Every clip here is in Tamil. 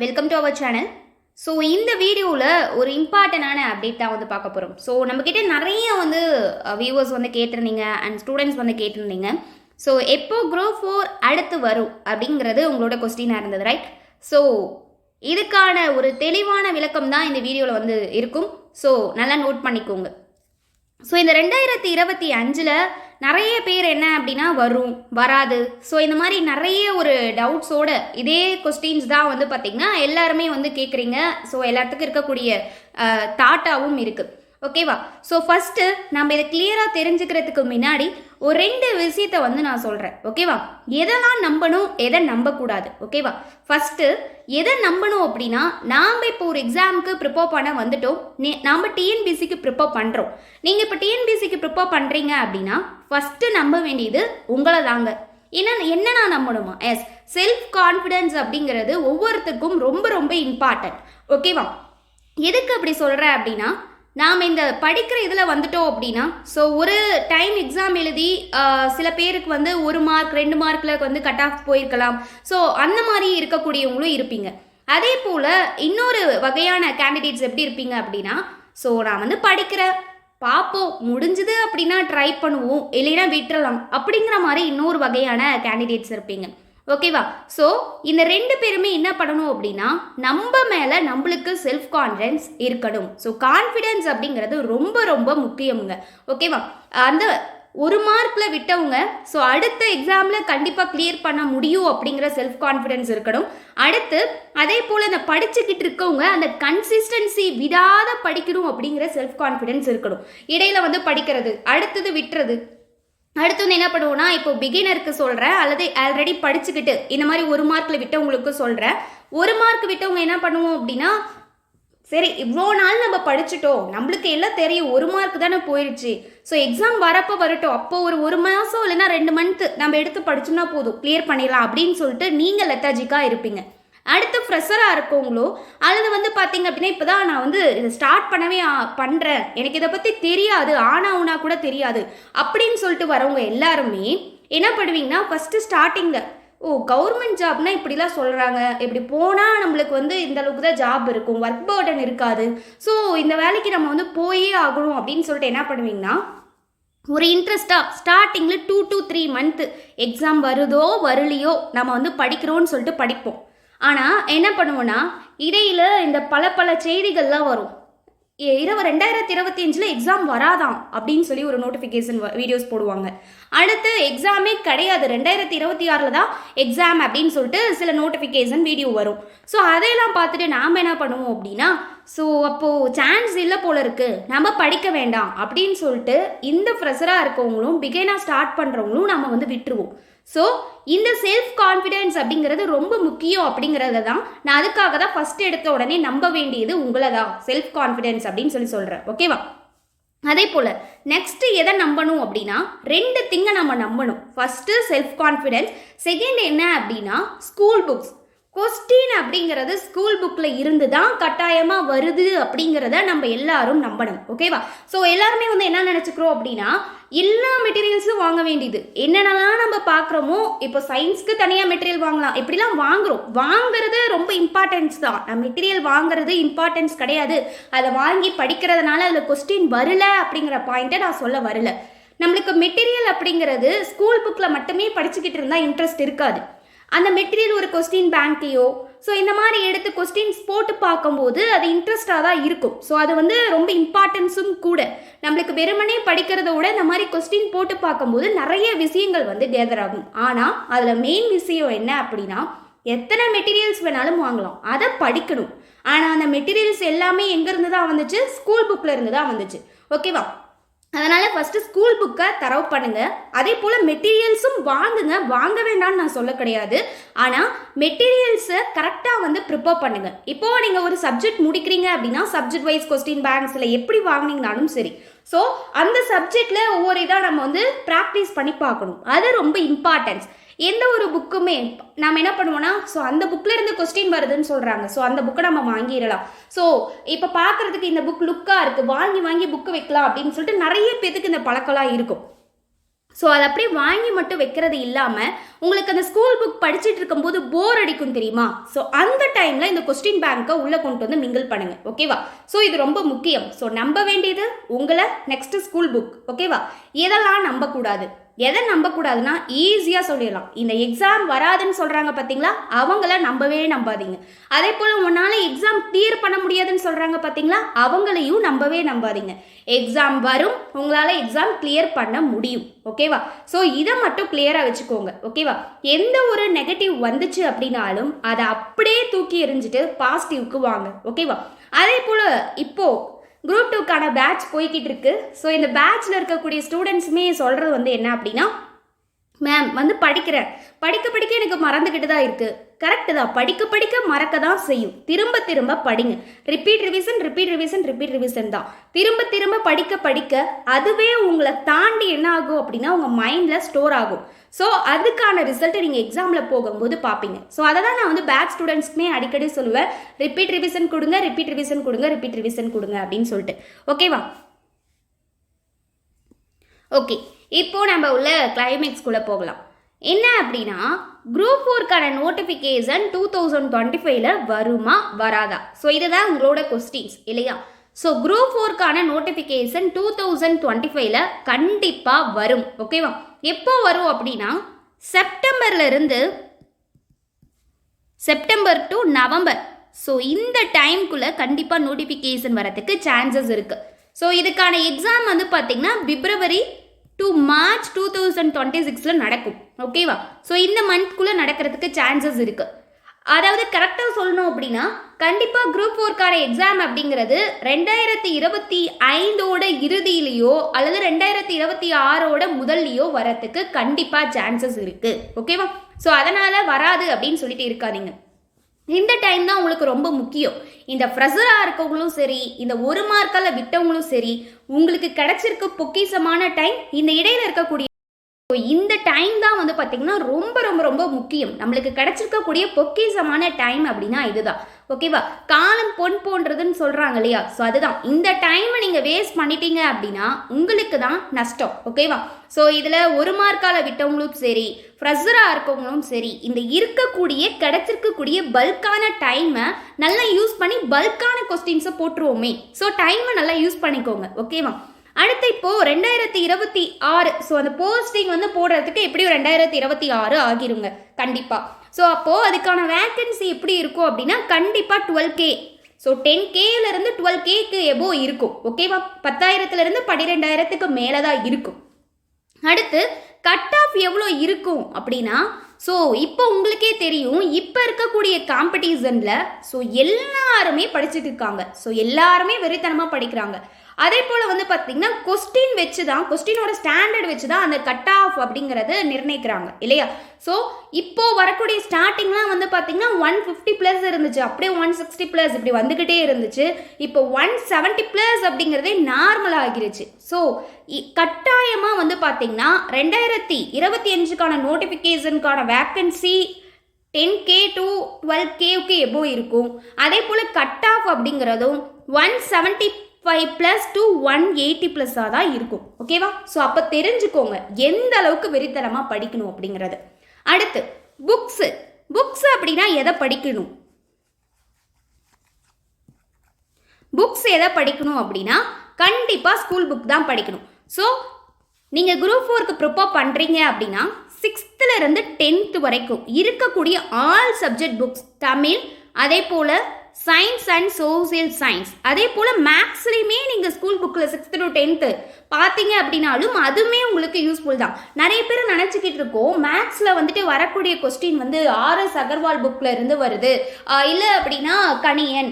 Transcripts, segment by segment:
Welcome to our channel so இந்த வீடியோவில் ஒரு இம்பார்ட்டண்டான அப்டேட் தான் வந்து பார்க்க போகிறோம் ஸோ நம்மக்கிட்ட நிறைய வந்து வியூவர்ஸ் வந்து கேட்டிருந்தீங்க அண்ட் ஸ்டூடெண்ட்ஸ் வந்து கேட்டிருந்தீங்க. ஸோ எப்போ க்ரோ ஃபோர் அடுத்து வரும் அப்படிங்கிறது உங்களோட கொஸ்டினாக இருந்தது ரைட் ஸோ இதுக்கான ஒரு தெளிவான விளக்கம் தான் இந்த வீடியோவில் வந்து இருக்கும். ஸோ நல்லா நோட் பண்ணிக்கோங்க. ஸோ இந்த ரெண்டாயிரத்தி இருபத்தி அஞ்சில் நிறைய பேர் என்ன அப்படின்னா வரும் வராது. ஸோ இந்த மாதிரி நிறைய ஒரு டவுட்ஸோட இதே கொஸ்டின்ஸ் தான் வந்து பார்த்திங்கன்னா எல்லாருமே வந்து கேட்குறீங்க ஸோ எல்லாத்துக்கும் இருக்கக்கூடிய தாட்டாகவும் இருக்குது ஓகேவா ஸோ ஃபஸ்ட்டு நம்ம இதை கிளியராக தெரிஞ்சுக்கிறதுக்கு முன்னாடி ஒரு ரெண்டு விஷயத்த வந்து நான் சொல்கிறேன் ஓகேவா எதெல்லாம் நம்பணும் எதை நம்பக்கூடாது? ஓகேவா ஃபஸ்ட்டு எதை நம்பணும் அப்படின்னா நாம் இப்போ ஒரு எக்ஸாமுக்கு ப்ரிப்பேர் பண்ண வந்துட்டோம். நாம் டிஎன்பிசிக்கு ப்ரிப்பேர் பண்ணுறோம் நீங்கள் இப்போ டிஎன்பிசிக்கு ப்ரிப்பேர் பண்ணுறீங்க அப்படின்னா ஃபஸ்ட்டு நம்ப வேண்டியது உங்களை தாங்க. என்ன என்ன நான் நம்பணுமா? எஸ் செல்ஃப் கான்ஃபிடென்ஸ் அப்படிங்கிறது ஒவ்வொருத்துக்கும் ரொம்ப ரொம்ப இம்பார்ட்டன்ட் ஓகேவா எதுக்கு அப்படி சொல்கிறேன் அப்படின்னா நாம் இந்த படிக்கிற இதில் வந்துட்டோம் அப்படின்னா ஸோ ஒரு டைம் எக்ஸாம் எழுதி சில பேருக்கு வந்து ஒரு மார்க் ரெண்டு மார்க்கில் வந்து கட் ஆஃப் போயிருக்கலாம். ஸோ அந்த மாதிரி இருக்கக்கூடியவங்களும் இருப்பீங்க. அதே போல் இன்னொரு வகையான கேண்டிடேட்ஸ் எப்படி இருப்பீங்க அப்படின்னா ஸோ நான் வந்து படிக்கிறேன் பார்ப்போம் முடிஞ்சுது அப்படின்னா ட்ரை பண்ணுவோம் இல்லைன்னா விட்டுறலாம் அப்படிங்கிற மாதிரி இன்னொரு வகையான கேண்டிடேட்ஸ் இருப்பீங்க. ஓகேவா ஸோ இந்த ரெண்டு பேருமே என்ன பண்ணணும் அப்படின்னா நம்ம மேலே நம்மளுக்கு செல்ஃப் கான்ஃபிடென்ஸ் இருக்கணும். ஸோ கான்ஃபிடென்ஸ் அப்படிங்கிறது ரொம்ப ரொம்ப முக்கியமுங்க. ஓகேவா அந்த ஒரு மார்க்கில் விட்டவங்க ஸோ அடுத்த எக்ஸாமில் கண்டிப்பாக கிளியர் பண்ண முடியும் அப்படிங்கிற செல்ஃப் கான்ஃபிடென்ஸ் இருக்கணும். அடுத்து அதே போல் இந்த படிச்சுக்கிட்டு இருக்கவங்க அந்த கன்சிஸ்டன்சி விடாத படிக்கணும் அப்படிங்கிற செல்ஃப் கான்ஃபிடென்ஸ் இருக்கணும். இடையில வந்து படிக்கிறது அடுத்தது விட்டுறது அடுத்து வந்து என்ன பண்ணுவோம்னா இப்போ பிகினருக்கு சொல்கிறேன் அல்லது ஆல்ரெடி படிச்சுக்கிட்டு இந்த மாதிரி ஒரு மார்க்கில் விட்டவங்களுக்கு சொல்கிறேன் ஒரு மார்க் விட்டவங்க என்ன பண்ணுவோம் அப்படின்னா சரி இவ்வளோ நாள் நம்ம படிச்சுட்டோம் நம்மளுக்கு எல்லாம் தெரியும் ஒரு மார்க் தானே போயிடுச்சு ஸோ எக்ஸாம் வரப்போ வரட்டும் அப்போ ஒரு ஒரு மாதம் இல்லைன்னா ரெண்டு மந்த்து நம்ம எடுத்து படிச்சோம்னா போதும் கிளியர் பண்ணிடலாம் அப்படின்னு சொல்லிட்டு நீங்கள் லெத்தாஜிக்காக இருப்பீங்க. அடுத்து ஃப்ரெஷராக இருக்கவங்களோ அல்லது வந்து பார்த்தீங்க அப்படின்னா இப்போ தான் நான் வந்து இதை ஸ்டார்ட் பண்ணவே பண்ணுறேன் எனக்கு இதை பற்றி தெரியாது. ஆனா கூட தெரியாது. அப்படின்னு சொல்லிட்டு வரவங்க எல்லாருமே என்ன பண்ணுவீங்கன்னா ஃபஸ்ட்டு ஸ்டார்டிங்கில் ஓ கவர்மெண்ட் ஜாப்னா இப்படிலாம் சொல்கிறாங்க இப்படி போனால் நம்மளுக்கு வந்து இந்த அளவுக்கு தான் ஜாப் இருக்கும். ஒர்க் பேர்டன் இருக்காது. ஸோ இந்த வேலைக்கு நம்ம வந்து போயே ஆகணும் அப்படின்னு சொல்லிட்டு என்ன பண்ணுவீங்கன்னா ஒரு இன்ட்ரெஸ்ட்டாக ஸ்டார்டிங்கில் two to three month exam வருதோ வரலையோ நம்ம வந்து படிக்கிறோன்னு சொல்லிட்டு படிப்போம். ஆனால் என்ன பண்ணுவோன்னா இடையில் இந்த பல பல செய்திகள்லாம் வரும். இரவு ரெண்டாயிரத்தி இருபத்தி அஞ்சில் எக்ஸாம் வராதாம் அப்படின்னு சொல்லி ஒரு நோட்டிஃபிகேஷன் வீடியோஸ் போடுவாங்க. அடுத்து எக்ஸாமே கிடையாது. ரெண்டாயிரத்தி இருபத்தி ஆறில் தான் எக்ஸாம் அப்படின்னு சொல்லிட்டு சில நோட்டிஃபிகேஷன் வீடியோ வரும். ஸோ அதையெல்லாம் பார்த்துட்டு நாம் என்ன பண்ணுவோம் அப்படின்னா ஸோ அப்போது சான்ஸ் இல்லை போல இருக்குது நம்ம படிக்க வேண்டாம் அப்படின்னு சொல்லிட்டு இந்த ஃப்ரெஷராக இருக்கவங்களும் பிகைனாக ஸ்டார்ட் பண்ணுறவங்களும் நம்ம வந்து விட்டுருவோம். ஸோ இந்த செல்ஃப் கான்ஃபிடென்ஸ் அப்படிங்கிறது ரொம்ப முக்கியம் அப்படிங்கிறத தான் நான் அதுக்காக தான் ஃபஸ்ட் எடுத்த உடனே நம்ப வேண்டியது உங்களை தான் செல்ஃப் கான்ஃபிடென்ஸ் அப்படின்னு சொல்லி சொல்கிறேன் ஓகேவா அதே போல் நெக்ஸ்ட்டு எதை நம்பணும் அப்படின்னா ரெண்டு திங்கை நம்ம நம்பணும். ஃபஸ்ட்டு செல்ஃப் கான்ஃபிடென்ஸ் செகண்ட் என்ன அப்படின்னா ஸ்கூல் புக்ஸ் கொஸ்டின் அப்படிங்கிறது ஸ்கூல் புக்கில் இருந்து தான் கட்டாயமாக வருது அப்படிங்கிறத நம்ம எல்லாரும் நம்பணும். ஓகேவா ஸோ எல்லாருமே வந்து என்ன நினச்சிக்கிறோம் அப்படின்னா எல்லா மெட்டீரியல்ஸும் வாங்க வேண்டியது. என்னென்னலாம் நம்ம பார்க்குறோமோ இப்போ சயின்ஸ்க்கு தனியாக மெட்டீரியல் வாங்கலாம். இப்படிலாம் வாங்குறோம். வாங்குறது ரொம்ப இம்பார்ட்டன்ஸ் தான். நம்ம மெட்டீரியல் வாங்குறது இம்பார்ட்டன்ஸ் கிடையாது. அதை வாங்கி படிக்கிறதுனால அதில் கொஸ்டின் வரல அப்படிங்கிற பாயிண்ட்டை நான் சொல்ல வரல. நம்மளுக்கு மெட்டீரியல் அப்படிங்கிறது ஸ்கூல் புக்கில் மட்டுமே படிச்சுக்கிட்டு இருந்தால் இன்ட்ரெஸ்ட் இருக்காது. அந்த மெட்டீரியல் ஒரு கொஸ்டின் பேங்க்லேயோ ஸோ இந்த மாதிரி எடுத்து கொஸ்டின்ஸ் போட்டு பார்க்கும்போது அது இன்ட்ரெஸ்டாக தான் இருக்கும். ஸோ அது வந்து ரொம்ப இம்பார்ட்டன்ஸும் கூட. நம்மளுக்கு வெறுமனே படிக்கிறத விட இந்த மாதிரி கொஸ்டின் போட்டு பார்க்கும்போது நிறைய விஷயங்கள் வந்து கேதர் ஆகும். ஆனால் அதில் மெயின் விஷயம் என்ன அப்படின்னா எத்தனை மெட்டீரியல்ஸ் வேணாலும் வாங்கலாம். அதை படிக்கணும். ஆனால் அந்த மெட்டீரியல்ஸ் எல்லாமே எங்கேருந்து தான் வந்துச்சு? ஸ்கூல் புக்கில் இருந்து தான் வந்துச்சு. ஓகேவா அதனால் ஃபஸ்ட்டு ஸ்கூல் புக்கை தரவு பண்ணுங்கள் அதே போல் மெட்டீரியல்ஸும் வாங்குங்க. வாங்க வேண்டாம்னு நான் சொல்ல கிடையாது. ஆனால் மெட்டீரியல்ஸை கரெக்டாக வந்து ப்ரிப்பேர் பண்ணுங்கள் இப்போது நீங்கள் ஒரு சப்ஜெக்ட் முடிக்கிறீங்க அப்படின்னா சப்ஜெக்ட் வைஸ் கொஸ்டின் பேங்க்ஸில் எப்படி வாங்கினீங்கனாலும் சரி ஸோ அந்த சப்ஜெக்டில் ஒவ்வொரு இதாக நம்ம வந்து ப்ராக்டிஸ் பண்ணி பார்க்கணும். அது ரொம்ப இம்பார்ட்டன்ஸ் எந்த ஒரு புக்குமே நம்ம என்ன பண்ணுவோம்னா ஸோ அந்த புக்கில் இருந்து கொஸ்டின் வருதுன்னு சொல்கிறாங்க ஸோ அந்த புக்கை நம்ம வாங்கிடலாம். ஸோ இப்போ பார்க்குறதுக்கு இந்த புக் லுக்காக இருக்குது வாங்கி வாங்கி புக்கு வைக்கலாம் அப்படின்னு சொல்லிட்டு நிறைய பேத்துக்கு இந்த பழக்கம்லாம் இருக்கும். ஸோ அதை அப்படியே வாங்கி மட்டும் வைக்கிறது இல்லாமல் உங்களுக்கு அந்த ஸ்கூல் புக் படிச்சுட்டு இருக்கும்போது போர் அடிக்கும் தெரியுமா? ஸோ அந்த டைமில் இந்த கொஸ்டின் பேங்க்கை உள்ளே கொண்டு வந்து மிங்கிள் பண்ணுங்கள் ஓகேவா ஸோ இது ரொம்ப முக்கியம். ஸோ நம்ப வேண்டியது உங்களை நெக்ஸ்ட் ஸ்கூல் புக் ஓகேவா எதெல்லாம் நம்பக்கூடாது. எதை நம்பக்கூடாதுன்னா ஈஸியாக சொல்லிடலாம். இந்த எக்ஸாம் வராதுன்னு சொல்கிறாங்க பார்த்தீங்களா அவங்கள நம்பவே நம்பாதீங்க. அதே போல் உன்னால் எக்ஸாம் கிளியர் பண்ண முடியாதுன்னு சொல்கிறாங்க பார்த்தீங்களா அவங்களையும் நம்பவே நம்பாதீங்க. எக்ஸாம் வரும் உங்களால் எக்ஸாம் கிளியர் பண்ண முடியும். ஓகேவா ஸோ இதை மட்டும் கிளியராக வச்சுக்கோங்க. ஓகேவா எந்த ஒரு நெகட்டிவ் வந்துச்சு அப்படின்னாலும் அதை அப்படியே தூக்கி எறிஞ்சிட்டு பாசிட்டிவ்க்கு வாங்க. ஓகேவா அதே போல் இப்போது குரூப் டூக்கான பேட்ச் போய்கிட்டு இருக்கு. ஸோ இந்த பேட்ச்சில் இருக்கக்கூடிய ஸ்டூடெண்ட்ஸுமே சொல்கிறது வந்து என்ன அப்படின்னா மேம் வந்து படிக்கிறேன் படிக்க படிக்க எனக்கு மறந்துக்கிட்டு தான் இருக்குது கரெக்டு தான். படிக்க படிக்க மறக்க தான் செய்யும். திரும்ப திரும்ப படிங்க. Repeat revision repeat revision repeat revision தான். திரும்ப திரும்ப படிக்க படிக்க அதுவே உங்களை தாண்டி என்ன ஆகும் அப்படின்னா உங்கள் மைண்டில் ஸ்டோர் ஆகும். ஸோ அதுக்கான ரிசல்ட்டை நீங்கள் எக்ஸாமில் போகும்போது பார்ப்பீங்க. ஸோ அதை தான் நான் வந்து பேக் ஸ்டூடெண்ட்ஸ்க்குமே அடிக்கடி சொல்லுவேன். ரிப்பீட் ரிவிஷன் கொடுங்க ரிப்பீட் ரிவிஷன் கொடுங்க ரிப்பீட் ரிவிஷன் கொடுங்க அப்படின்னு சொல்லிட்டு. ஓகேவா ஓகே இப்போ நம்ம உள்ள கிளைமேக்ஸ்குள்ளே போகலாம். என்ன அப்படின்னா குரூப் ஃபோர்க்கான நோட்டிஃபிகேஷன் டூ தௌசண்ட் டுவெண்ட்டி ஃபைவ்ல வருமா வராதா? ஸோ இதுதான் உங்களோட கொஸ்டின்ஸ் இல்லையா? ஸோ குரூப் ஃபோர்க்கான நோட்டிஃபிகேஷன் டூ தௌசண்ட் டுவெண்ட்டி ஃபைவ்ல கண்டிப்பாக வரும் ஓகேவா எப்போ வரும் அப்படின்னா செப்டம்பர்ல இருந்து செப்டம்பர் டு நவம்பர் ஸோ இந்த டைம்குள்ளே கண்டிப்பாக நோட்டிஃபிகேஷன் வரத்துக்கு சான்சஸ் இருக்குது ஸோ இதுக்கான எக்ஸாம் வந்து பார்த்தீங்கன்னா February to March two thousand twenty சிக்ஸில் நடக்கும் ஓகேவா ஸோ இந்த மந்த்குள்ளே நடக்கிறதுக்கு சான்சஸ் இருக்குது அதாவது கரெக்டாக சொல்லணும் அப்படின்னா கண்டிப்பாக குரூப் ஃபோர்க்கான எக்ஸாம் அப்படிங்கிறது ரெண்டாயிரத்தி இருபத்தி ஐந்தோட இறுதியிலையோ அல்லது ரெண்டாயிரத்தி இருபத்தி ஆறோட முதல்லையோ வரத்துக்கு கண்டிப்பாக சான்சஸ் இருக்குது ஓகேவா ஸோ அதனால் வராது அப்படின்னு சொல்லிட்டு இருக்காதீங்க. இந்த டைம் தான் உங்களுக்கு ரொம்ப முக்கியம். இந்த ஃப்ரெஷராக இருக்கவங்களும் சரி இந்த ஒரு மார்க்கால் விட்டவங்களும் சரி உங்களுக்கு கிடைச்சிருக்க பொக்கிசமான டைம் இந்த இடையில இருக்கக்கூடிய இந்த டைம் தான் வந்து பார்த்திங்கன்னா ரொம்ப ரொம்ப ரொம்ப முக்கியம். நம்மளுக்கு கிடச்சிருக்கக்கூடிய பொக்கிசமான டைம் அப்படின்னா இதுதான். ஓகேவா காலம் பொன் போன்றதுன்னு சொல்கிறாங்க இல்லையா? ஸோ அதுதான். இந்த டைமை நீங்கள் வேஸ்ட் பண்ணிட்டீங்க அப்படின்னா உங்களுக்கு தான் நஷ்டம். ஓகேவா ஸோ இதில் ஒரு மார்க்கால் விட்டவங்களும் சரி ஃப்ரெஷராக இருக்கவங்களும் சரி இந்த இருக்கக்கூடிய கிடைச்சிருக்கக்கூடிய பல்கான டைமை நல்லா யூஸ் பண்ணி பல்கான கொஸ்டின்ஸை போட்டுருவோமே. ஸோ டைமை நல்லா யூஸ் பண்ணிக்கோங்க. ஓகேவா அடுத்து இப்போ ரெண்டாயிரத்தி இருபத்தி ஆறு. ஸோ அந்த போஸ்டிங் வந்து போடுறதுக்கு எப்படியும் ரெண்டாயிரத்தி இருபத்தி ஆறு ஆகிருங்க. கண்டிப்பாக ஸோ அப்போது அதுக்கான வேக்கன்சி எப்படி இருக்கும் அப்படின்னா கண்டிப்பாக டுவெல் கே ஸோ டென் கேலேருந்து டுவெல் கேக்கு எபோ இருக்கும். ஓகேவா பத்தாயிரத்துலேருந்து பன்னிரெண்டாயிரத்துக்கு மேலே தான் இருக்கும். அடுத்து கட் ஆஃப் எவ்வளோ இருக்கும் அப்படின்னா ஸோ இப்போ உங்களுக்கே தெரியும் இப்போ இருக்கக்கூடிய காம்படிஷனில் ஸோ எல்லாருமே படிச்சுட்டு இருக்காங்க. ஸோ எல்லாருமே வெறித்தனமாக படிக்கிறாங்க. அதே போல் வந்து பார்த்தீங்கன்னா கொஸ்டின் வச்சு தான் கொஸ்டினோட ஸ்டாண்டர்ட் வச்சு தான் அந்த கட் ஆஃப் அப்படிங்கிறது நிர்ணயிக்கிறாங்க இல்லையா? ஸோ இப்போ வரக்கூடிய ஸ்டார்டிங்லாம் வந்து பார்த்தீங்கன்னா ஒன் ஃபிஃப்டி ப்ளஸ் இருந்துச்சு. அப்படியே ஒன் சிக்ஸ்டி ப்ளஸ் இப்படி வந்துக்கிட்டே இருந்துச்சு. இப்போ ஒன் செவன்ட்டி ப்ளஸ் அப்படிங்கிறதே நார்மல் ஆகிருச்சு. ஸோ கட்டாயமாக வந்து பார்த்தீங்கன்னா ரெண்டாயிரத்தி இருபத்தி அஞ்சுக்கான நோட்டிஃபிகேஷனுக்கான vacancy ten K to twelve கேவுக்கு எபோ இருக்கும்? அதே போல் கட் ஆஃப் அப்படிங்கிறதும் one seventy five plus to one eighty ப்ளஸ்ஸாக தான் இருக்கும். ஓகேவா ஸோ அப்போ தெரிஞ்சுக்கோங்க எந்த அளவுக்கு வெறித்தனமாக படிக்கணும் அப்படிங்கிறது. அடுத்து புக்ஸு புக்ஸ் அப்படின்னா எதை படிக்கணும்? புக்ஸ் எதை படிக்கணும் அப்படின்னா கண்டிப்பாக ஸ்கூல் புக் தான் படிக்கணும். ஸோ நீங்கள் குரூப் ஃபோருக்கு ப்ரிப்பேர் பண்ணுறீங்க அப்படின்னா சிக்ஸ்த்துலேருந்து டென்த்து வரைக்கும் இருக்கக்கூடிய ஆல் சப்ஜெக்ட் புக்ஸ் தமிழ் அதே போல் சயின்ஸ் அண்ட் சோசியல் சயின்ஸ் அதே போல் மேக்ஸ்லேயுமே நீங்கள் ஸ்கூல் புக்கில் சிக்ஸ்த் டு டென்த்து பார்த்தீங்க அப்படின்னாலும் அதுவுமே உங்களுக்கு யூஸ்ஃபுல் தான். நிறைய பேர் நினச்சிக்கிட்டு இருக்கோம் மேக்ஸில் வந்துட்டு வரக்கூடிய கொஸ்டின் வந்து ஆர்எஸ் அகர்வால் புக்கில் இருந்து வருது. இல்லை அப்படின்னா கணியன்.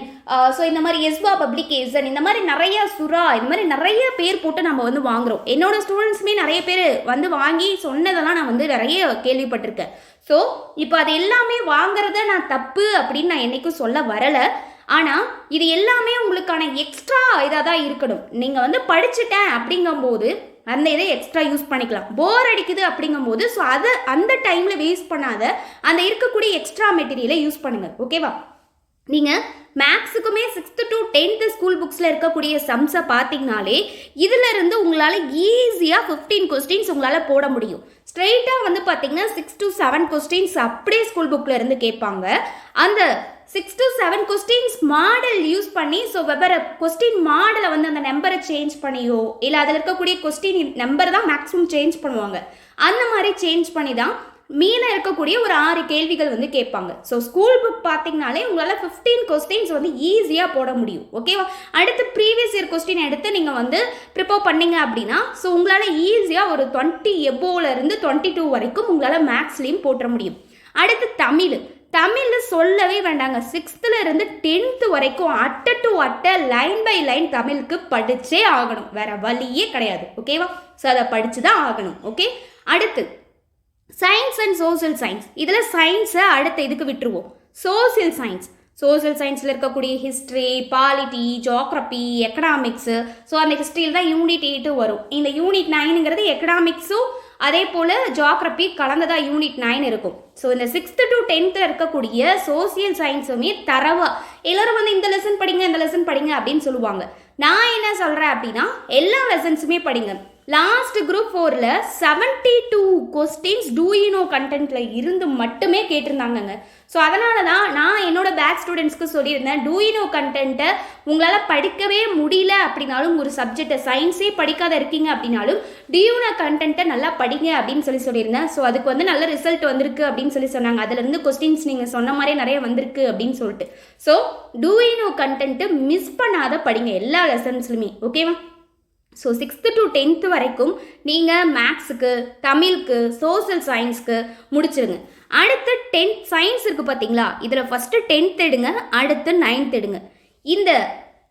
ஸோ இந்த மாதிரி எஸ்பா பப்ளிகேஷன் இந்த மாதிரி நிறைய சுறா இந்த மாதிரி நிறைய பேர் போட்டு நம்ம வந்து வாங்குறோம். என்னோட ஸ்டூடெண்ட்ஸுமே நிறைய பேர் வந்து வாங்கி சொன்னதெல்லாம் நான் வந்து நிறைய கேள்விப்பட்டிருக்கேன். ஸோ இப்போ அது எல்லாமே வாங்குறத நான் தப்பு அப்படின்னு நான் என்றைக்கும் சொல்ல வரலை. ஆனால் இது எல்லாமே உங்களுக்கான எக்ஸ்ட்ரா இதாக தான் இருக்கணும். நீங்கள் வந்து படிச்சுட்டேன் அப்படிங்கும்போது அந்த இதை எக்ஸ்ட்ரா யூஸ் பண்ணிக்கலாம். போர் அடிக்குது அப்படிங்கும்போது ஸோ அதை அந்த டைமில் வேஸ்ட் பண்ணாத அந்த இருக்கக்கூடிய எக்ஸ்ட்ரா மெட்டீரியலை யூஸ் பண்ணுங்கள் ஓகேவா நீங்கள் மேக்ஸுக்குமே சிக்ஸ்த்து டு டென்த்து ஸ்கூல் புக்ஸில் இருக்கக்கூடிய சம்ஸை பார்த்தீங்கனாலே இதிலிருந்து உங்களால் ஈஸியாக ஃபிஃப்டீன் கொஸ்டின்ஸ் உங்களால் போட முடியும். ஸ்ட்ரெயிட்டாக வந்து பார்த்தீங்கன்னா சிக்ஸ் டு செவன் கொஸ்டின்ஸ் அப்படியே ஸ்கூல் புக்கில் இருந்து கேட்பாங்க. அந்த six to seven questions model use பண்ணி ஸோ வெவ்வேறு கொஸ்டின் மாடலை வந்து அந்த நம்பரை சேஞ்ச் பண்ணியோ இல்லை அதில் இருக்கக்கூடிய கொஸ்டின் நம்பர் தான் மேக்ஸிமம் சேஞ்ச் பண்ணுவாங்க. அந்த மாதிரி சேஞ்ச் பண்ணி தான் மீன இருக்கக்கூடிய ஒரு ஆறு கேள்விகள் வந்து கேட்பாங்க. ஸோ ஸ்கூல் புக் பார்த்தீங்கனாலே உங்களால் ஃபிஃப்டீன் கொஸ்டின்ஸ் வந்து ஈஸியாக போட முடியும். ஓகேவா அடுத்து ப்ரீவியஸ் இயர் கொஸ்டின் எடுத்து நீங்கள் வந்து ப்ரிப்பேர் பண்ணீங்க அப்படின்னா ஸோ உங்களால் ஈஸியாக ஒரு டுவெண்ட்டி இருந்து டுவெண்ட்டி டூ வரைக்கும் உங்களால் மேக்ஸ்லேயும் போட்டுற முடியும். அடுத்து தமிழ். தமிழில் சொல்லவே வேண்டாங்க. சிக்ஸ்த்துலேருந்து டென்த்து வரைக்கும் அட்டை டு அட்டை லைன் பை லைன் தமிழுக்கு படித்தே ஆகணும். வேற வழியே கிடையாது. ஓகேவா ஸோ அதை படித்து தான் ஆகணும். ஓகே அடுத்து சயின்ஸ் அண்ட் சோசியல் சயின்ஸ் இதில் சயின்ஸை அடுத்த இதுக்கு விட்டுருவோம்? சோசியல் சயின்ஸ் சோசியல் சயின்ஸில் இருக்கக்கூடிய history polity geography economics so அந்த ஹிஸ்ட்ரியில் தான் யூனிட் எயிட்டு வரும். இந்த யூனிட் நைனுங்கிறது எக்கனாமிக்ஸும் அதே போல் ஜாக்ரபி கலந்ததாக யூனிட் நைன் இருக்கும். ஸோ இந்த சிக்ஸ்த்து டு டென்த்தில் இருக்கக்கூடிய சோசியல் சயின்ஸுமே தரவா. எல்லாரும் வந்து இந்த லெசன் படிங்க இந்த லெசன் படிங்க அப்படின்னு சொல்லுவாங்க. நான் என்ன சொல்கிறேன் அப்படின்னா எல்லா லெசன்ஸுமே படிங்க. லாஸ்ட் குரூப் ஃபோரில் செவன்டி டூ கொஸ்டின்ஸ் டூ கண்டென்ட்டில் இருந்து மட்டுமே கேட்டிருந்தாங்கங்க. ஸோ அதனால தான் நான் என்னோட பேக் ஸ்டூடெண்ட்ஸ்க்கு சொல்லியிருந்தேன் டூயினோ கண்டென்ட்டை உங்களால் படிக்கவே முடியல அப்படின்னாலும் ஒரு சப்ஜெக்டை சயின்ஸே படிக்காத இருக்கீங்க அப்படின்னாலும் டியூனோ கண்டென்ட்டை நல்லா படிங்க அப்படின்னு சொல்லி சொல்லியிருந்தேன். ஸோ அதுக்கு வந்து நல்ல ரிசல்ட் வந்திருக்கு அப்படின்னு சொல்லி சொன்னாங்க. அதுலேருந்து கொஸ்டின்ஸ் நீங்கள் சொன்ன மாதிரியே நிறைய வந்திருக்கு அப்படின்னு சொல்லிட்டு. ஸோ டூயினோ கண்டென்ட்டு மிஸ் பண்ணாத படிங்க எல்லா லெசன்ஸ்லுமே ஓகேவா ஸோ சிக்ஸ்த்து டு டென்த்து வரைக்கும் நீங்கள் மேக்ஸுக்கு தமிழுக்கு சோசியல் சயின்ஸ்க்கு முடிச்சிருங்க. அடுத்து டென்த் சயின்ஸ் இருக்குது பார்த்தீங்களா இதில் ஃபஸ்ட்டு டென்த் எடுங்க அடுத்து நைன்த் எடுங்க. இந்த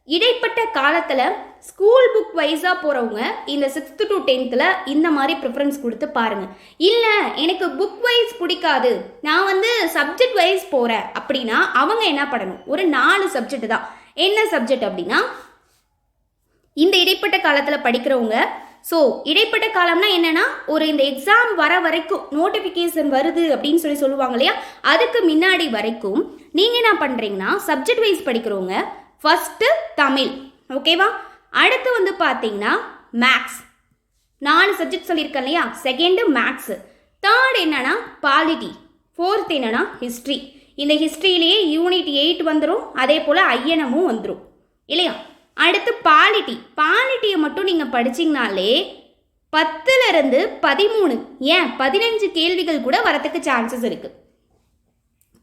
இடைப்பட்ட காலத்தில் ஸ்கூல் புக் வைஸாக போகிறவங்க இந்த சிக்ஸ்த்து டு டென்த்தில் இந்த மாதிரி ப்ரிஃபரன்ஸ் கொடுத்து பாருங்கள் இல்லை எனக்கு புக் வைஸ் பிடிக்காது. நான் வந்து சப்ஜெக்ட் வைஸ் போகிறேன் அப்படின்னா அவங்க என்ன பண்ணணும்? ஒரு நாலு சப்ஜெக்ட் தான். என்ன சப்ஜெக்ட் அப்படின்னா இந்த இடைப்பட்ட காலத்தில் படிக்கிறவங்க ஸோ இடைப்பட்ட காலம்னா என்னன்னா ஒரு இந்த எக்ஸாம் வர வரைக்கும் நோட்டிஃபிகேஷன் வருது அப்படின்னு சொல்லி சொல்லுவாங்க இல்லையா? அதுக்கு முன்னாடி வரைக்கும் நீங்கள் என்ன பண்ணுறீங்கன்னா சப்ஜெக்ட் வைஸ் படிக்கிறவங்க ஃபஸ்ட்டு தமிழ் ஓகேவா அடுத்து வந்து பார்த்தீங்கன்னா மேக்ஸ் நாலு சப்ஜெக்ட் சொல்லியிருக்கேன் இல்லையா? செகண்டு மேக்ஸு தேர்ட் என்னன்னா பாலிட்டி ஃபோர்த் என்னன்னா ஹிஸ்ட்ரி இந்த ஹிஸ்ட்ரியிலேயே யூனிட் எயிட் வந்துடும் அதே போல் ஐயனமும் வந்துடும் இல்லையா? அடுத்து பாலிட்டி. பாலிட்டியை மட்டும் நீங்கள் படிச்சிங்கனாலே பத்துலேருந்து பதிமூணு ஏன்? பதினஞ்சு கேள்விகள் கூட வரத்துக்கு சான்சஸ் இருக்குது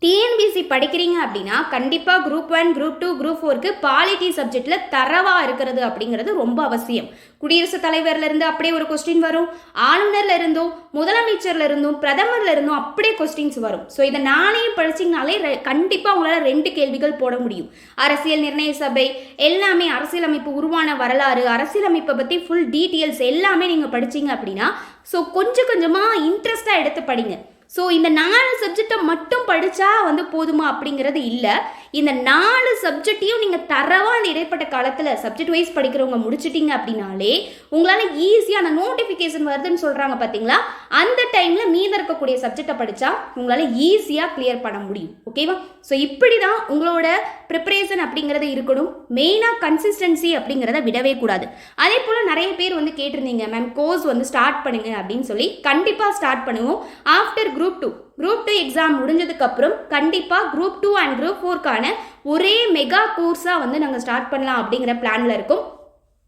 டிஎன்பிசி படிக்கிறீங்க அப்படின்னா கண்டிப்பாக group one group two group ஃபோருக்கு பாலிட்டி சப்ஜெக்டில் தரவாக இருக்கிறது அப்படிங்கிறது ரொம்ப அவசியம். குடியரசுத் தலைவர்லேருந்து அப்படியே ஒரு கொஸ்டின் வரும். ஆளுநர்ல இருந்தும் முதலமைச்சர்ல இருந்தும் பிரதமர்ல இருந்தும் அப்படியே கொஸ்டின்ஸ் வரும். ஸோ இதை நானே படிச்சிங்கனாலே கண்டிப்பாக உங்களால் ரெண்டு கேள்விகள் போட முடியும். அரசியல் நிர்ணய சபை எல்லாமே அரசியலமைப்பு உருவான வரலாறு அரசியலமைப்பை பற்றி ஃபுல் டீட்டெயில்ஸ் எல்லாமே நீங்கள் படிச்சீங்க அப்படின்னா ஸோ கொஞ்சம் கொஞ்சமாக இன்ட்ரெஸ்டாக எடுத்து படிங்க. ஸோ இந்த நாலு சப்ஜெக்டை மட்டும் படித்தா வந்து போதுமா அப்படிங்கிறது இல்லை. இந்த நாலு சப்ஜெக்டையும் நீங்கள் தரவாக அந்த இடைப்பட்ட காலத்தில் சப்ஜெக்ட் வைஸ் படிக்கிறவங்க முடிச்சிட்டிங்க அப்படின்னாலே உங்களால் ஈஸியாக அந்த நோட்டிஃபிகேஷன் வருதுன்னு சொல்கிறாங்க பார்த்தீங்களா அந்த டைமில் மீதம் இருக்கக்கூடிய சப்ஜெக்டை படித்தா உங்களால் ஈஸியாக கிளியர் பண்ண முடியும். ஓகேவா ஸோ இப்படி தான் உங்களோட ப்ரிப்பரேஷன் அப்படிங்கிறது இருக்கணும். மெயினாக கன்சிஸ்டன்சி அப்படிங்கிறத விடவே கூடாது. அதே போல் நிறைய பேர் வந்து கேட்டிருந்தீங்க மேம் கோர்ஸ் வந்து ஸ்டார்ட் பண்ணுங்க அப்படின்னு சொல்லி. கண்டிப்பாக ஸ்டார்ட் பண்ணுவோம். After group two group two exam முடிஞ்சதுக்கப்புறம் கண்டிப்பாக குரூப் டூ அண்ட் குரூப் ஃபோர்க்கான ஒரே மெகா கோர்ஸாக வந்து நாங்கள் ஸ்டார்ட் பண்ணலாம் அப்படிங்கிற பிளானில் இருக்கும்.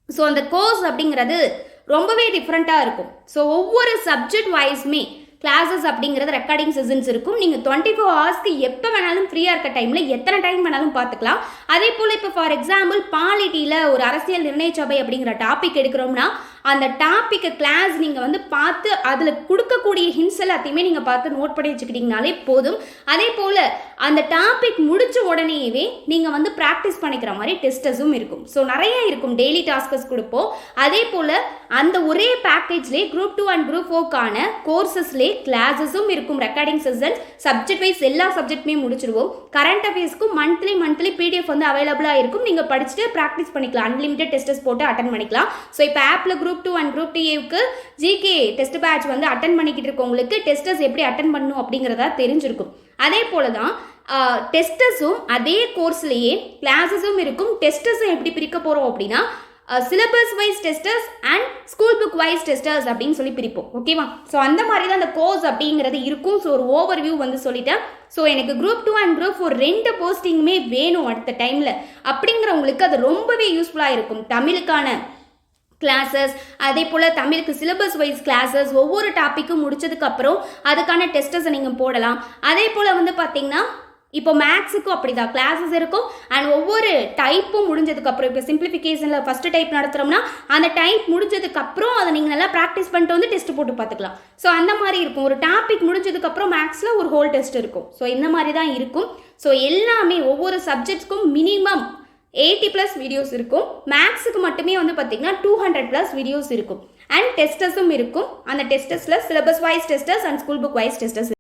ஸோ அந்த கோர்ஸ் அப்படிங்கிறது ரொம்பவே டிஃப்ரெண்ட்டாக இருக்கும். ஸோ ஒவ்வொரு சப்ஜெக்ட் வைஸ்மே கிளாஸஸ் அப்படிங்கிறது ரெக்கார்டிங் செஷன்ஸ் இருக்கும். நீங்கள் டுவெண்ட்டி ஃபோர் ஹவர்ஸ்க்கு எப்போ வேணாலும் ஃப்ரீயாக இருக்க டைமில் எத்தனை டைம் வேணாலும் பார்த்துக்கலாம். அதே போல் இப்போ ஃபார் எக்ஸாம்பிள் பாலிட்டியில் ஒரு அரசியல் நிர்ணய சபை அப்படிங்கிற டாபிக் எடுக்கிறோம்னா அந்த டாப்பிக்கை கிளாஸ் நீங்கள் வந்து பார்த்து அதில் கொடுக்கக்கூடிய ஹின்ஸ் எல்லாத்தையுமே நீங்கள் பார்த்து நோட் பண்ணி வச்சுக்கிட்டிங்கனாலே போதும். அதே போல் அந்த டாபிக் முடித்த உடனேயே நீங்கள் வந்து ப்ராக்டிஸ் பண்ணிக்கிற மாதிரி டெஸ்டஸும் இருக்கும். ஸோ நிறைய இருக்கும் டெய்லி டாஸ்கஸ் கொடுப்போம். அதே போல் அந்த ஒரே பேக்கேஜ்லேயே குரூப் டூ அண்ட் குரூப் ஃபோர்க்கான கோர்சஸ்லேயே கிளாஸஸும் இருக்கும். ரெக்கார்டிங் செஷன்ஸ் சப்ஜெக்ட் வைஸ் எல்லா சப்ஜெக்ட்டுமே முடிச்சிடுவோம். கரண்ட் அஃபேர்ஸ்க்கும் மந்த்லி மந்த்லி பிடிஎஃப் வந்து அவைலபிளாக இருக்கும். நீங்கள் படிச்சுட்டு ப்ராக்டிஸ் பண்ணிக்கலாம். அன்லிமிட்டட் டெஸ்டஸ் போட்டு அட்டன் பண்ணிக்கலாம். ஸோ இப்போ ஆப்பில் group group two and group டிஏவுக்கு GK test batch வந்து அட்டன் பண்ணிக்கிட்டு இருக்கவங்களுக்கு டெஸ்டஸ் எப்படி அட்டன் பண்ணணும் அப்படிங்கிறதா தெரிஞ்சிருக்கும். அதே போல தான் டெஸ்டஸும் அதே கோர்ஸ்லேயே கிளாஸஸும் இருக்கும். டெஸ்டர்ஸும் எப்படி பிரிக்க போகிறோம் அப்படின்னா syllabus wise testers and school book wise testers அப்படின்னு சொல்லி பிரிப்போம். ஓகேவா ஸோ அந்த மாதிரி தான் அந்த கோர்ஸ் அப்படிங்கிறது இருக்கும். ஸோ ஒரு ஓவர் வியூ வந்து சொல்லிட்டேன். ஸோ எனக்கு group two and group four ரெண்டு போஸ்டிங்குமே வேணும் அடுத்த டைமில் அப்படிங்கிறவங்களுக்கு அது ரொம்பவே யூஸ்ஃபுல்லாக இருக்கும். தமிழுக்கான கிளாஸஸ் அதே போல் தமிழுக்கு சிலபஸ் வைஸ் கிளாஸஸ் ஒவ்வொரு டாப்பிக்கும் முடிச்சதுக்கப்புறம் அதுக்கான டெஸ்ட்டஸை நீங்கள் போடலாம். அதே போல் வந்து பார்த்தீங்கன்னா இப்போ மேக்ஸுக்கும் அப்படி தான் கிளாஸஸ் இருக்கும். அண்ட் ஒவ்வொரு டைப்பும் முடிஞ்சதுக்கப்புறம் இப்போ சிம்பிளிஃபிகேஷனில் ஃபஸ்ட்டு டைப் நடத்துகிறோம்னா அந்த டைப் முடிஞ்சதுக்கப்புறம் அதை நீங்கள் நல்லா ப்ராக்டிஸ் பண்ணிட்டு வந்து டெஸ்ட் போட்டு பார்த்துக்கலாம். ஸோ அந்த மாதிரி இருக்கும். ஒரு டாபிக் முடிஞ்சதுக்கப்புறம் மேக்ஸில் ஒரு ஹோல் டெஸ்ட் இருக்கும். ஸோ இந்த மாதிரி தான் இருக்கும். ஸோ எல்லாமே ஒவ்வொரு சப்ஜெக்ட்ஸ்க்கும் மினிமம் எயிட்டி ப்ளஸ் வீடியோஸ் இருக்கும். மேக்ஸுக்கு மட்டுமே வந்து பார்த்தீங்கன்னா டூ ஹண்ட்ரட் ப்ளஸ் வீடியோஸ் இருக்கும். அண்ட் டெஸ்டஸும் இருக்கும். அந்த டெஸ்டஸில் syllabus wise testers and school book wise testers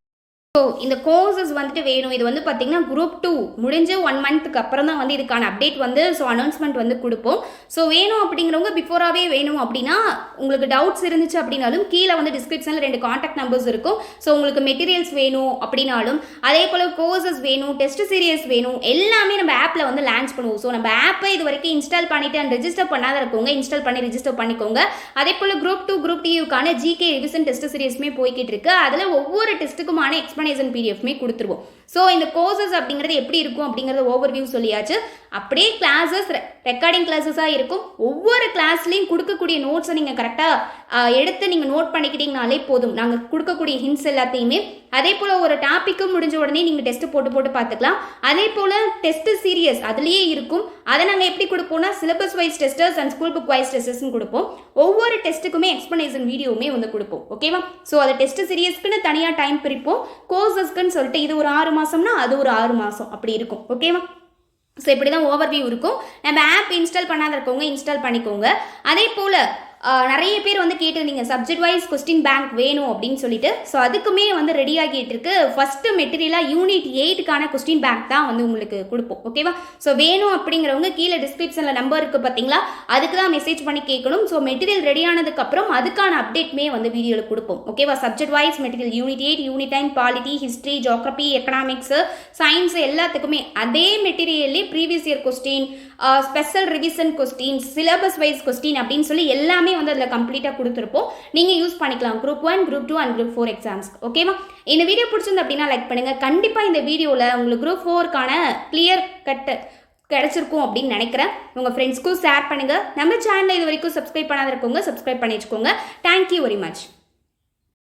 so இந்த கோர்சஸ் வந்துட்டு வேணும். இது வந்து பார்த்தீங்கன்னா குரூப் டூ முடிஞ்சு ஒன் மந்த்துக்கு அப்புறம் தான் வந்து இதுக்கான அப்டேட் வந்து ஸோ அனௌன்ஸ்மெண்ட் வந்து கொடுப்போம். ஸோ வேணும் அப்படிங்கிறவங்க பிஃபோராகவே வேணும் அப்படின்னா உங்களுக்கு டவுட்ஸ் இருந்துச்சு அப்படின்னாலும் கீழே வந்து டிஸ்கிரிப்ஷனில் ரெண்டு காண்டாக்ட் நம்பர்ஸ் இருக்கும். ஸோ உங்களுக்கு மெட்டீரியல்ஸ் வேணும் அப்படின்னாலும் அதே போல் கோர்சஸ் வேணும் டெஸ்ட் சீரியஸ் வேணும் எல்லாமே நம்ம ஆப்பில் வந்து லான்ச் பண்ணுவோம். ஸோ நம்ம ஆப்பை இது வரைக்கும் இன்ஸ்டால் பண்ணிட்டு அண்ட் ரிஜிஸ்டர் பண்ணாத இருக்கவங்க இன்ஸ்டால் பண்ணி ரிஜிஸ்டர் பண்ணிக்கோங்க. அதே போல் குரூப் டூ குரூப் டியூக்கான ஜிகே ரிவிசன் டெஸ்ட் சீரியஸுமே போய்கிட்டு இருக்கு. அதில் ஒவ்வொரு டெஸ்ட்டுக்குமான எக்ஸ்பிளனேஷன் பிடிஎஃப்மே கொடுத்துருவோம். ஸோ இந்த கோர்சஸ் அப்படிங்கிறது எப்படி இருக்கும் அப்படிங்கிறத ஓவர் வியூ சொல்லியாச்சு. அப்படியே கிளாஸஸ் ரெக்கார்டிங் கிளாஸஸாக இருக்கும். ஒவ்வொரு கிளாஸ்லேயும் கொடுக்கக்கூடிய நோட்ஸை நீங்கள் கரெக்டாக எடுத்து நீங்கள் நோட் பண்ணிக்கிட்டீங்கனாலே போதும். நாங்கள் கொடுக்கக்கூடிய ஹிண்ட்ஸ் எல்லாத்தையுமே. அதே போல் ஒரு டாப்பிக்கும் முடிஞ்ச உடனே நீங்கள் டெஸ்ட் போட்டு போட்டு பார்த்துக்கலாம். அதே போல் டெஸ்ட்டு சீரியஸ் அதுலேயே இருக்கும். அதை நாங்கள் எப்படி கொடுப்போம்னா syllabus wise testers and school book wise டெஸ்டர்ஸ்னு கொடுப்போம். ஒவ்வொரு டெஸ்ட்டுக்குமே எக்ஸ்ப்ளனேஷன் வீடியோவுமே வந்து கொடுப்போம். ஓகேவா ஸோ அதை டெஸ்ட் சீரியஸ்க்குன்னு தனியாக டைம் பிரிப்போம். கோர்சஸ்க்குன்னு சொல்லிட்டு இது ஒரு ஆறு மாதம்னா அது ஒரு ஆறு மாதம் அப்படி இருக்கும். ஓகேவா ஸோ இப்படி தான் ஓவர்வியூ இருக்கும். நம்ம ஆப் இன்ஸ்டால் பண்ணாத இருக்கவங்க இன்ஸ்டால் பண்ணிக்கோங்க. அதே போல் நிறைய பேர் வந்து கேட்டிருந்தீங்க சப்ஜெக்ட் வைஸ் கொஸ்டின் பேங்க் வேணும் அப்படின்னு சொல்லிட்டு. ஸோ அதுக்குமே வந்து ரெடி ஆகிட்டு இருக்கு ஃபஸ்ட்டு மெட்டீரியலாக யூனிட் எயிட்டுக்கான கொஸ்டின் பேங்க் தான் வந்து உங்களுக்கு கொடுப்போம். ஓகேவா ஸோ வேணும் அப்படிங்கிறவங்க கீழே டிஸ்கிரிப்ஷனில் நம்பர் இருக்கு பார்த்தீங்களா? அதுக்கு தான் மெசேஜ் பண்ணி கேட்கணும். ஸோ மெட்டீரியல் ரெடி ஆனதுக்கப்புறம் அதுக்கான அப்டேட்மே வந்து வீடியோவில் கொடுப்போம். ஓகேவா subject wise material unit eight unit nine polity history geography economics science எல்லாத்துக்குமே அதே மெட்டீரியல்லே previous year question special revision question syllabus wise question அப்படின்னு சொல்லி எல்லாமே வந்து அதில் கம்ப்ளீட்டாக கொடுத்துருப்போம். நீங்கள் யூஸ் பண்ணிக்கலாம். Group one group two and group four exams ஓகேவா இந்த வீடியோ பிடிச்சிருந்து அப்படின்னா லைக் பண்ணுங்கள் கண்டிப்பாக இந்த வீடியோவில் உங்களுக்கு குரூப் ஃபோருக்கான கிளியர் கட்டு கிடச்சிருக்கும் அப்படின்னு நினைக்கிறேன். உங்கள் ஃப்ரெண்ட்ஸ்க்கும் ஷேர் பண்ணுங்கள் நம்ம சேனலில் இது வரைக்கும் சப்ஸ்கிரைப் பண்ணாத இருக்கவங்க சப்ஸ்கிரைப் பண்ணி வச்சுக்கோங்க. Thank you very much